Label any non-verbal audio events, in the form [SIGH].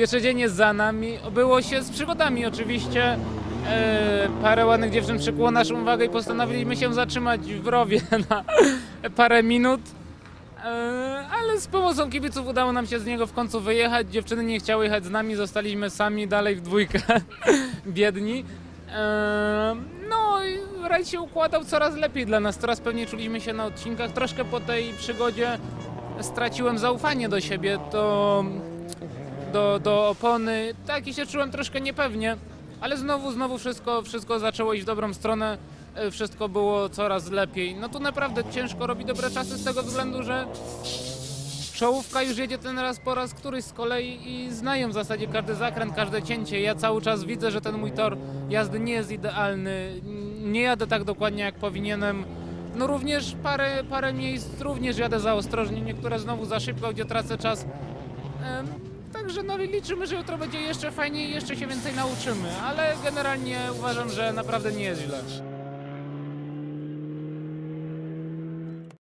Pierwszy dzień jest za nami. Obyło się z przygodami oczywiście. E, parę ładnych dziewczyn przykuło naszą uwagę i postanowiliśmy się zatrzymać w rowie [LAUGHS] na parę minut. E, ale z pomocą kibiców udało nam się z niego w końcu wyjechać. Dziewczyny nie chciały jechać z nami, zostaliśmy sami dalej w dwójkę. [LAUGHS] Biedni. E, no i rajd się układał coraz lepiej dla nas, coraz pewniej czuliśmy się na odcinkach. Troszkę po tej przygodzie straciłem zaufanie do siebie, do, do, do opony. Tak i się czułem troszkę niepewnie, ale znowu, znowu wszystko, wszystko zaczęło iść w dobrą stronę. E, Wszystko było coraz lepiej. No tu naprawdę ciężko robić dobre czasy z tego względu, że czołówka już jedzie ten raz po raz któryś z kolei i znają w zasadzie każdy zakręt, każde cięcie. Ja cały czas widzę, że ten mój tor jazdy nie jest idealny. Nie jadę tak dokładnie jak powinienem. No również parę, parę miejsc również jadę za ostrożnie, niektóre znowu za szybko, gdzie tracę czas. Także no liczymy, że jutro będzie jeszcze fajniej i jeszcze się więcej nauczymy, ale generalnie uważam, że naprawdę nie jest źle.